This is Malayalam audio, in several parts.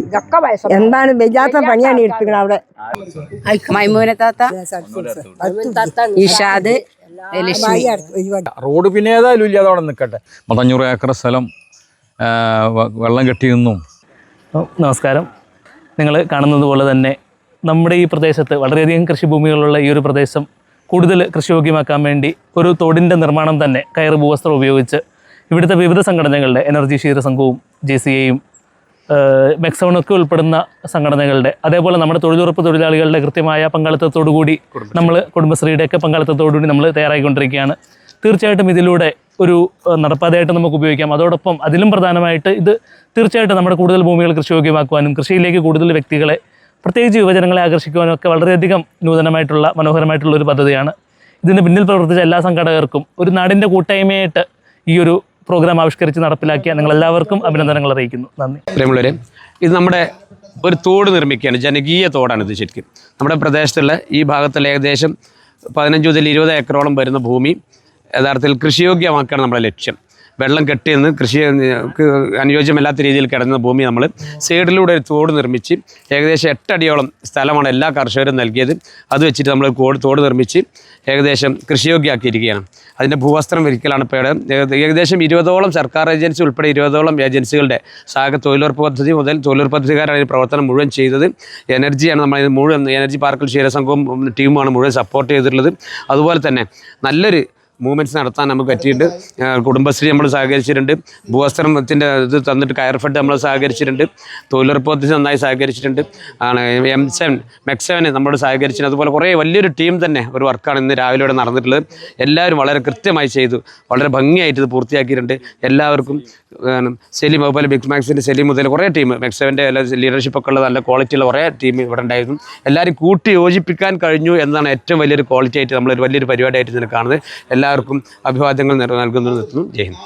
ഇതൊക്കെ വയസ്സ്. എന്താണ് വെജാത്ത പണിയാണ് എടുപ്പിക്കണത് അവിടെ? മൈമൂന താത്ത. ഇഷാദ് റോഡ് പിന്നെ ഏതായാലും ഇല്ല അവിടെ നിൽക്കട്ടെ പത്തഞ്ഞൂറ് ഏക്കർ സ്ഥലം വെള്ളം കെട്ടി നിന്നും. നമസ്കാരം. നിങ്ങൾ കാണുന്നത് പോലെ തന്നെ നമ്മുടെ ഈ പ്രദേശത്ത് വളരെയധികം കൃഷിഭൂമികളുള്ള ഈ ഒരു പ്രദേശം കൂടുതൽ കൃഷിയോഗ്യമാക്കാൻ വേണ്ടി ഒരു തോടിന്റെ നിർമ്മാണം തന്നെ കയറ് ഭൂവസ്ത്രം ഉപയോഗിച്ച് ഇവിടുത്തെ വിവിധ സംഘടനകളുടെ എനർജി ക്ഷീര സംഘവും ജെ സി എയും മെക്സോണൊക്കെ ഉൾപ്പെടുന്ന സംഘടനകളുടെ അതേപോലെ നമ്മുടെ തൊഴിലുറപ്പ് തൊഴിലാളികളുടെ കൃത്യമായ പങ്കാളിത്തത്തോടുകൂടി നമ്മൾ കുടുംബശ്രീയുടെയൊക്കെ പങ്കാളിത്തത്തോടുകൂടി നമ്മൾ തയ്യാറായിക്കൊണ്ടിരിക്കുകയാണ്. തീർച്ചയായിട്ടും ഇതിലൂടെ ഒരു നടപ്പാതയായിട്ട് നമുക്ക് ഉപയോഗിക്കാം. അതോടൊപ്പം അതിലും പ്രധാനമായിട്ട് ഇത് തീർച്ചയായിട്ടും നമ്മുടെ കൂടുതൽ ഭൂമികൾ കൃഷിയോഗ്യമാക്കുവാനും കൃഷിയിലേക്ക് കൂടുതൽ വ്യക്തികളെ പ്രത്യേകിച്ച് യുവജനങ്ങളെ ആകർഷിക്കുവാനും ഒക്കെ വളരെയധികം നൂതനമായിട്ടുള്ള മനോഹരമായിട്ടുള്ള ഒരു പദ്ധതിയാണ്. ഇതിന് പിന്നിൽ പ്രവർത്തിച്ച എല്ലാ സംഘടകർക്കും ഒരു നാടിന്റെ കൂട്ടായ്മയായിട്ട് ഈ ഒരു പ്രോഗ്രാം ആവിഷ്കരിച്ച് നടപ്പിലാക്കിയ നിങ്ങൾ എല്ലാവർക്കും അഭിനന്ദനങ്ങൾ അറിയിക്കുന്നു. നന്ദി. പ്രേമുള്ളവരെ ഇത് നമ്മുടെ ഒരു തോട് നിർമ്മിക്കുകയാണ് ജനകീയ തോടാണ് ഇത് ശരിക്കും. നമ്മുടെ പ്രദേശത്തുള്ള ഈ ഭാഗത്തുള്ള ഏകദേശം പതിനഞ്ച് മുതൽ ഇരുപത് ഏക്കറോളം വരുന്ന ഭൂമി യഥാർത്ഥത്തിൽ കൃഷിയോഗ്യമാക്കുകയാണ് നമ്മുടെ ലക്ഷ്യം. വെള്ളം കെട്ടി നിന്ന് കൃഷി അനുയോജ്യമല്ലാത്ത രീതിയിൽ കിടന്ന ഭൂമി നമ്മൾ സൈഡിലൂടെ ഒരു തോട് നിർമ്മിച്ച് ഏകദേശം എട്ടടിയോളം സ്ഥലമാണ് എല്ലാ കർഷകരും നൽകിയത്. അത് വെച്ചിട്ട് നമ്മൾ തോട് നിർമ്മിച്ച് ഏകദേശം കൃഷിയോഗ്യമാക്കിയിരിക്കുകയാണ് അതിന്റെ ഭൂവസ്ത്രം വിരിക്കലാണ് ഇപ്പോൾ ഏകദേശം ഇരുപതോളം സർക്കാർ ഏജൻസി ഉൾപ്പെടെ ഇരുപതോളം ഏജൻസികളുടെ സാഗ തൊഴിലുറപ്പ് പദ്ധതി മുതൽ തൊഴിലുറപ്പ് പദ്ധതിക്കാരാണ് ഈ പ്രവർത്തനം മുഴുവൻ ചെയ്തത്. എനർജിയാണ് നമ്മൾ മുഴുവൻ എനർജി പാർക്കിൽ ക്ഷീരസംഘവും ടീമുമാണ് മുഴുവൻ സപ്പോർട്ട് ചെയ്തിട്ടുള്ളത്. അതുപോലെ തന്നെ നല്ലൊരു മൂവ്മെന്റ്സ് നടത്താൻ നമുക്ക് പറ്റിയിട്ടുണ്ട്. കുടുംബശ്രീ നമ്മൾ സഹകരിച്ചിട്ടുണ്ട്. ഭൂവസ്ത്രത്തിന്റെ ഇത് തന്നിട്ട് കയർ നമ്മൾ സഹകരിച്ചിട്ടുണ്ട്. തൊഴിലുറപ്പ് നന്നായി സഹകരിച്ചിട്ടുണ്ട്. ആണ് എം സെവൻ മെക്സെവന് നമ്മൾ സഹകരിച്ചിട്ടുണ്ട്. അതുപോലെ കുറേ വലിയൊരു ടീം തന്നെ ഒരു വർക്കാണ് ഇന്ന് രാവിലെ ഇവിടെ നടന്നിട്ടുള്ളത്. എല്ലാവരും വളരെ കൃത്യമായി ചെയ്തു. വളരെ ഭംഗിയായിട്ട് ഇത് പൂർത്തിയാക്കിയിട്ടുണ്ട്. എല്ലാവർക്കും സെലിം അതുപോലെ ബിഗ് മാക്സിന്റെ സെലിം മുതൽ കുറേ ടീം മെക്സെവന്റെ ലീഡർഷിപ്പ് ഒക്കെ ഉള്ള നല്ല ക്വാളിറ്റിയുള്ള കുറേ ടീം ഇവിടെ ഉണ്ടായിരുന്നു. എല്ലാവരും കൂട്ടി യോജിപ്പിക്കാൻ കഴിഞ്ഞു എന്നാണ് ഏറ്റവും വലിയൊരു ക്വാളിറ്റി ആയിട്ട് നമ്മളൊരു വലിയൊരു പരിപാടിയായിട്ട് ഇതിനെ കാണുന്നത്. എല്ലാവർക്കും അഭിവാദ്യങ്ങൾ നൽകുന്നു നിർത്തുന്നു. ജയ് ഹിന്ദ്.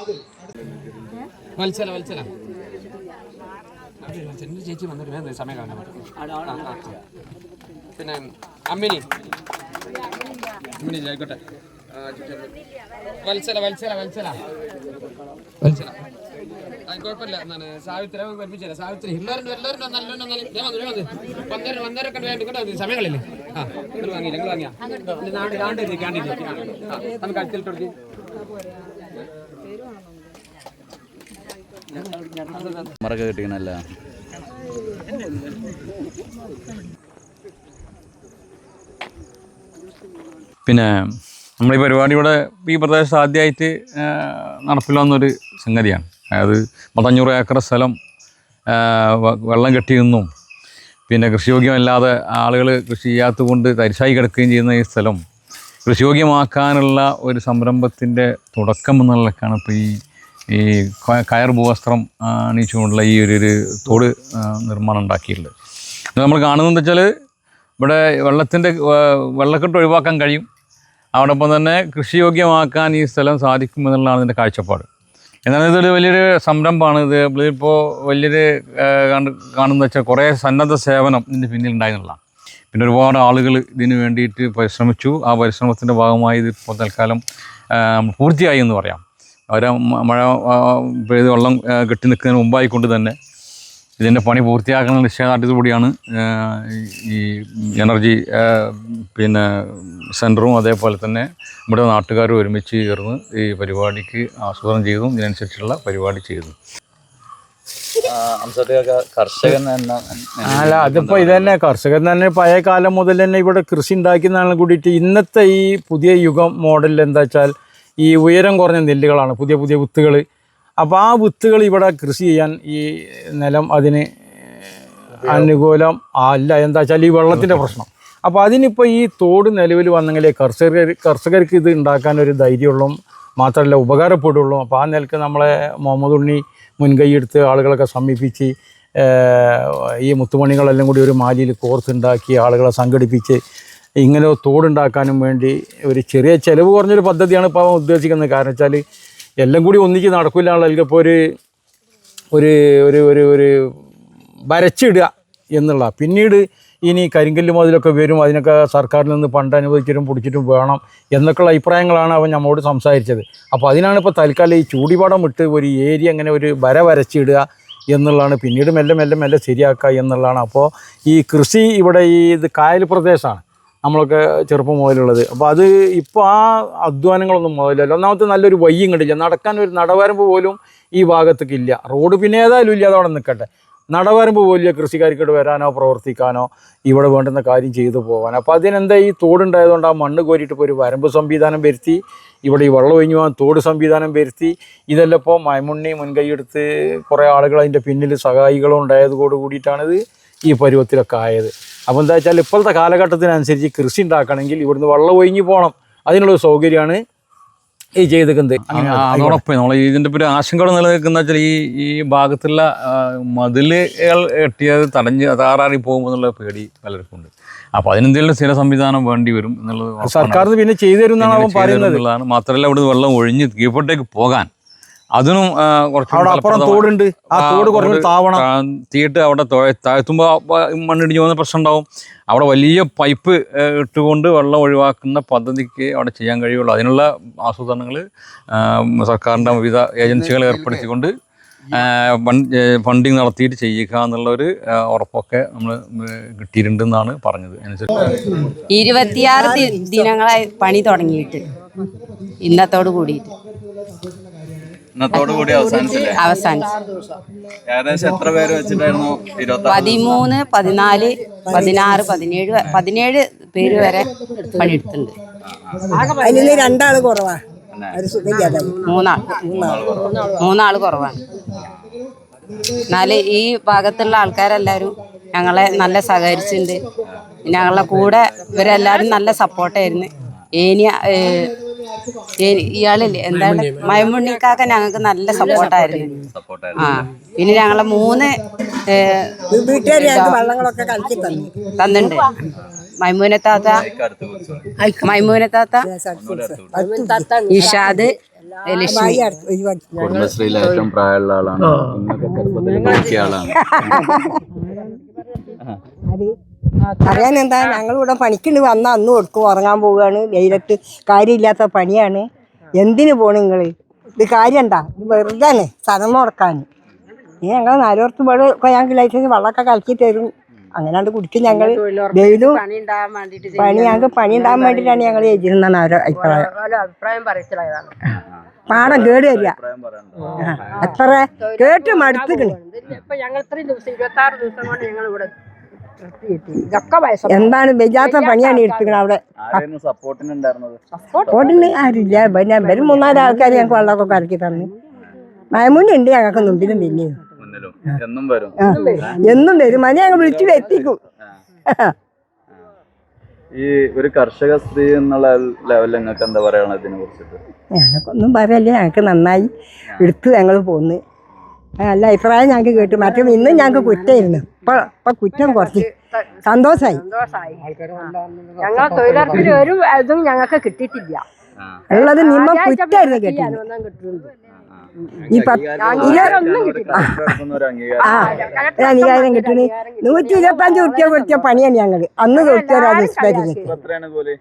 ചേച്ചി വന്നിട്ട് സമയം പിന്നെ അമ്മിനി അമ്മിനി ആയിക്കോട്ടെ. വത്സല വത്സല വത്സല. വത്സല. അത് കുഴപ്പമില്ല. എന്നാണ് സാവിത്രി സാവിത്രി എല്ലാവരും എല്ലാവരും നല്ലോണം നല്ല വന്നേരം വന്നേരൊക്കെ വേണ്ടി കേട്ടോ ഇത് സമയങ്ങളില്ലേ? ആ നിങ്ങൾ വാങ്ങി നിങ്ങൾ വാങ്ങിയാ. നമുക്ക് മറക്ക കിട്ടിക്കണല്ല? പിന്നെ നമ്മൾ ഈ പരിപാടി ഇവിടെ ഈ പ്രദേശത്ത് ആദ്യമായിട്ട് നടപ്പിൽ വന്നൊരു സംഗതിയാണ്. അതായത് പത്തഞ്ഞൂറ് ഏക്കർ സ്ഥലം വെള്ളം കെട്ടി നിന്നും പിന്നെ കൃഷിയോഗ്യമല്ലാതെ ആളുകൾ കൃഷി ചെയ്യാത്തത് കൊണ്ട് തരിശായി കിടക്കുകയും ചെയ്യുന്ന ഈ സ്ഥലം കൃഷിയോഗ്യമാക്കാനുള്ള ഒരു സംരംഭത്തിന്റെ തുടക്കം എന്നുള്ളതൊക്കെയാണ് ഇപ്പോൾ ഈ ഈ കയർ ഭൂവസ്ത്രം അണിയിച്ചുകൊണ്ടുള്ള ഈ ഒരു ഒരു തോട് നിർമ്മാണം ഉണ്ടാക്കിയിട്ടുള്ളത്. നമ്മൾ കാണുന്നതെന്ന് വെച്ചാൽ ഇവിടെ വെള്ളത്തിന്റെ വെള്ളക്കെട്ട് ഒഴിവാക്കാൻ കഴിയും. അതോടൊപ്പം തന്നെ കൃഷിയോഗ്യമാക്കാൻ ഈ സ്ഥലം സാധിക്കുമെന്നുള്ളതാണ് ഇതിന്റെ കാഴ്ചപ്പാട്. എന്നാൽ ഇതൊരു വലിയൊരു സംരംഭമാണ്. ഇത് ഇപ്പോൾ വലിയൊരു കാണുന്ന വെച്ചാൽ കുറേ സന്നദ്ധ സേവനം ഇതിന്റെ പിന്നിൽ ഉണ്ടായിരുന്നുള്ളതാണ് പിന്നെ ഒരുപാട് ആളുകൾ ഇതിന് വേണ്ടിയിട്ട് പരിശ്രമിച്ചു. ആ പരിശ്രമത്തിന്റെ ഭാഗമായി ഇത് ഇപ്പോൾ തൽക്കാലം പൂർത്തിയായി എന്ന് പറയാം. അവരെ മഴ പെയ്ത് വെള്ളം കെട്ടി നിൽക്കുന്നതിന് മുമ്പായിക്കൊണ്ട് തന്നെ ഇതിന്റെ പണി പൂർത്തിയാക്കുന്ന നിശ്ചയദാർഢ്യത്തോടുകൂടിയാണ് ഈ എനർജി പിന്നെ സെന്ററും അതേപോലെ തന്നെ ഇവിടെ നാട്ടുകാരും ഒരുമിച്ച് ചേർന്ന് ഈ പരിപാടിക്ക് ആസൂത്രണം ചെയ്തും ഇതിനനുസരിച്ചുള്ള പരിപാടി ചെയ്തു. കർഷകൻ എന്ന അല്ല അതിപ്പോ ഇത് തന്നെ കർഷകൻ തന്നെ പഴയ കാലം മുതൽ തന്നെ ഇവിടെ കൃഷി ഉണ്ടാക്കുന്നതാണ് കൂടിയിട്ട് ഇന്നത്തെ ഈ പുതിയ യുഗം മോഡലിൽ എന്താ വെച്ചാൽ ഈ ഉയരം കുറഞ്ഞ നെല്ലുകളാണ് പുതിയ പുതിയ വിത്തുകൾ അപ്പോൾ ആ വിത്തുകൾ ഇവിടെ കൃഷി ചെയ്യാൻ ഈ നിലം അതിന് അനുകൂലം അല്ല. എന്താ വെച്ചാൽ ഈ വെള്ളത്തിന്റെ പ്രശ്നം. അപ്പോൾ അതിനിപ്പോൾ ഈ തോട് നിലവിൽ വന്നെങ്കിലേ കർഷകർ കർഷകർക്ക് ഇത് ഉണ്ടാക്കാൻ ഒരു ധൈര്യമുള്ളൂ മാത്രമല്ല ഉപകാരപ്പെടുള്ളൂ. അപ്പോൾ ആ നിലയ്ക്ക് നമ്മളെ മുഹമ്മദ് ഉണ്ണി മുൻകൈ എടുത്ത് ആളുകളൊക്കെ സമീപിച്ച് ഈ മുത്തുമണികളെല്ലാം കൂടി ഒരു മാലിയിൽ കോർത്തുണ്ടാക്കി ആളുകളെ സംഘടിപ്പിച്ച് ഇങ്ങനെ തോടുണ്ടാക്കാനും വേണ്ടി ഒരു ചെറിയ ചിലവ് കുറഞ്ഞൊരു പദ്ധതിയാണ് ഇപ്പോൾ ഉദ്ദേശിക്കുന്നത്. കാരണം വെച്ചാൽ എല്ലാം കൂടി ഒന്നിച്ച് നടക്കില്ല ഇപ്പോൾ ഒരു ഒരു ഒരു ഒരു ഒരു വരച്ചിടുക എന്നുള്ള. പിന്നീട് ഇനി കരിങ്കല്ല് മുതലൊക്കെ വരും. അതിനൊക്കെ സർക്കാരിൽ നിന്ന് പണ്ട് അനുവദിച്ചിട്ടും പിടിച്ചിട്ടും വേണം എന്നൊക്കെയുള്ള അഭിപ്രായങ്ങളാണ് അവൻ നമ്മോട് സംസാരിച്ചത്. അപ്പോൾ അതിനാണ് ഇപ്പോൾ തൽക്കാലം ഈ ചൂടിപാടം ഇട്ട് ഒരു ഏരിയ അങ്ങനെ ഒരു വര വരച്ചിടുക എന്നുള്ളതാണ്. പിന്നീട് മെല്ലെ മെല്ലെ മെല്ലെ ശരിയാക്കുക എന്നുള്ളതാണ്. അപ്പോൾ ഈ കൃഷി ഇവിടെ ഈ ഇത് കായൽ പ്രദേശമാണ്. നമ്മളൊക്കെ ചെറുപ്പം മുതലുള്ളത്. അപ്പോൾ അത് ഇപ്പോൾ ആ അധ്വാനങ്ങളൊന്നും മുതലല്ല. ഒന്നാമത്തെ നല്ലൊരു വയ്യും കണ്ടില്ല. നടക്കാൻ ഒരു നടവരമ്പ് പോലും ഈ ഭാഗത്തേക്ക് ഇല്ല. റോഡ് പിന്നെ ഏതായാലും ഇല്ല. അതവിടെ നിൽക്കട്ടെ നടവരമ്പ് പോലും കൃഷിക്കാർക്കിട്ട് വരാനോ പ്രവർത്തിക്കാനോ ഇവിടെ വേണ്ടുന്ന കാര്യം ചെയ്തു പോകാനോ അപ്പോൾ അതിനെന്താ ഈ തോടുണ്ടായതുകൊണ്ട് ആ മണ്ണ് കോരിയിട്ട് ഇപ്പോൾ ഒരു വരമ്പ് സംവിധാനം വരുത്തി ഇവിടെ ഈ വെള്ളം ഒഴിഞ്ഞു പോകാൻ തോട് സംവിധാനം വരുത്തി ഇതെല്ലാം ഇപ്പോൾ മൈമുണ്ണി മുൻകൈയെടുത്ത് കുറേ ആളുകൾ അതിന്റെ പിന്നിൽ സഹായികളും ഉണ്ടായതോട് കൂടിയിട്ടാണിത് ഈ പരുവത്തിലൊക്കെ ആയത്. അപ്പോൾ എന്താ വെച്ചാൽ ഇപ്പോഴത്തെ കാലഘട്ടത്തിനനുസരിച്ച് കൃഷി ഉണ്ടാക്കണമെങ്കിൽ ഇവിടുന്ന് വെള്ളം ഒഴിഞ്ഞു പോകണം. അതിനുള്ളൊരു സൗകര്യമാണ് ഈ ചെയ്തേക്കുന്നത് അതോടൊപ്പം നമ്മൾ ഇതിന്റെ ഒരു ആശങ്കയോടെ നിലനിൽക്കുന്ന വെച്ചാൽ ഈ ഈ ഭാഗത്തുള്ള മതിലുകൾ എട്ടിയത് തടഞ്ഞ് താറാറി പോകുമെന്നുള്ള എന്നുള്ള പേടി പലർക്കും ഉണ്ട് അപ്പോൾ അതിനെന്തെങ്കിലും സ്ഥിര സംവിധാനം വേണ്ടി വരും എന്നുള്ളത് സർക്കാർ സർക്കാരിന് പിന്നെ ചെയ്തു തരുന്നതാണ് അവൻ പറയുന്നത്. മാത്രമല്ല ഇവിടെ വെള്ളം ഒഴിഞ്ഞ് കീഴ്പോട്ടേക്ക് പോകാൻ. അതിനും അവിടെ അപ്പുറം ഫലപ്രദമാണ്. തോടുണ്ട്. ആ തോട് കുറഞ്ഞു താവണം. തീയിട്ട് അവിടെ തൊ- താഴ്ത്തുമ്പോൾ മണ്ണിടിഞ്ഞ് പോകുന്ന പ്രശ്നം ഉണ്ടാവും അവിടെ വലിയ പൈപ്പ് ഇട്ടുകൊണ്ട് വെള്ളം ഒഴിവാക്കുന്ന പദ്ധതിക്ക് അവിടെ ചെയ്യാൻ കഴിയുള്ളൂ. അതിനുള്ള ആസൂത്രണങ്ങൾ സർക്കാരിന്റെ വിവിധ ഏജൻസികൾ ഏർപ്പെടുത്തിക്കൊണ്ട് ഫണ്ടിങ് നടത്തിയിട്ട് ചെയ്യുക എന്നുള്ള ഒരു ഉറപ്പൊക്കെ നമ്മൾ കിട്ടിയിട്ടുണ്ടെന്നാണ് പറഞ്ഞത്. ഇരുപത്തിയാറ് ദിനങ്ങളായി പണി തുടങ്ങിയിട്ട്. ഇന്നത്തോട് കൂടിയിട്ട്. ഇന്നത്തോടു കൂടി അവസാനിച്ചില്ലേ? അവസാനിച്ചു. ഏകദേശം എത്ര പേര് വെച്ചിട്ടായിരുന്നു ഇരുപത്തി പതിമൂന്ന് പതിനാല് പതിനാറ് പതിനേഴ് വ- പതിനേഴ് പേര് വരെ പണിയെടുത്തിട്ടുണ്ട്. അതിൽ രണ്ടാൾ കുറവാ. ഒരു സുഖമില്ലാതെ മൂന്നാൾ. മൂന്നാൾ കുറവാണ് എന്നാൽ ഈ ഭാഗത്തുള്ള ആൾക്കാരെല്ലാവരും ഞങ്ങളെ നല്ല സഹകരിച്ചിട്ടുണ്ട്. ഞങ്ങളെ കൂടെ ഇവരെല്ലാവരും നല്ല സപ്പോർട്ടായിരുന്നു ഏനിയ ഏഹ്, ഇയാളില്ലേ? എന്താണ്? മയമുണ്ണിക്കാക്ക ഞങ്ങൾക്ക് നല്ല സപ്പോർട്ടായിരുന്നു. ആ പിന്നെ ഞങ്ങളെ മൂന്ന് തന്നിട്ടുണ്ട്. മൈമൂനത്താത്ത മൈമൂനത്താത്ത ഇഷാദ് കുടുംബശ്രീയിലെ ഏറ്റവും പ്രായമുള്ള ആളാണ്. ചെറുപ്പത്തിൽ നോക്കിയ ആളാണ്. പറയാൻ എന്താ ഞങ്ങളിവിടെ പണിക്കുണ്ട്. വന്ന അന്ന് കൊടുക്കും. ഉറങ്ങാൻ പോവുകയാണ്. വെയിലത്ത് കാര്യമില്ലാത്ത പണിയാണ്. എന്തിനു പോണു നിങ്ങൾ ഇത് കാര്യണ്ട? ഇത് വെറുതെ സ്ഥലം മുടക്കാൻ ഇനി ഞങ്ങൾ നാലോർത്ത് ഇവിടെ ഞങ്ങൾക്ക് ലൈസൻസ് വെള്ളമൊക്കെ കലക്കി തരും അങ്ങനെയാണ്ട് കുടിക്കും ഞങ്ങൾ വെയിലും പണി ഞങ്ങൾക്ക് പണി ഉണ്ടാകാൻ വേണ്ടിയിട്ടാണ് ഞങ്ങൾ എഴുതിയിരുന്നാണ് അവരുടെ അഭിപ്രായം. പാടം കേട് വരിക. അത്ര കേട്ട് മടുത്തുക്കണ് ഇപ്പൊ ഞങ്ങൾ ഇത്രയും ദിവസം ഇരുപത്തി ആറ് ദിവസം കൊണ്ട് ഞങ്ങൾ ഇവിടെ എന്താണ് വെജാത്ത പണിയാണ് എടുത്തിരിക്കുന്നത് അവിടെ? സപ്പോർട്ടിന് ആരില്ല പിന്നെ വരും മൂന്നാൽ ആൾക്കാർ ഞങ്ങൾക്ക് വെള്ളമൊക്കെ കറക്കി തന്നു. മയമുന്നുണ്ട് ഞങ്ങൾക്ക് മുമ്പിലും പിന്നെയും. എന്നും വരും. ആ എന്നും വരും. മതി ഞങ്ങൾ വിളിച്ചു എത്തിക്കും. ഈ ഒരു കർഷക സ്ത്രീ എന്നുള്ള ലെവലിൽ നിങ്ങൾക്ക് എന്താ പറയണത് ഇതിനെ കുറിച്ചിട്ട്? ഞങ്ങൾക്കൊന്നും പറയല്ലേ. ഞങ്ങൾക്ക് നന്നായി എടുത്ത് ഞങ്ങൾ പോന്ന്. നല്ല അഭിപ്രായം ഞങ്ങൾക്ക് കേട്ടു. മറ്റും ഇന്നും ഞങ്ങൾക്ക് കുറ്റമായിരുന്നു ഇപ്പൊ ഇപ്പൊ കുറ്റം കുറച്ച്. സന്തോഷായി. ഞങ്ങൾ ഞങ്ങളെ തൊഴിലുറപ്പിന് ഒരു ഇതും ഞങ്ങൾക്ക് കിട്ടിയിട്ടില്ല. ഉള്ളത് നിമ്മ കുറ്റായിരുന്നു കേട്ടു ഈ അംഗീകാരം ആ നൂറ്റി ഇരുപത്തി ഇരുപത്തഞ്ച് കുട്ടിയെ കൊടുത്ത പണിയാണ് ഞങ്ങൾ. അന്ന് തൊട്ട് ഒരു ദിവസത്തേക്ക്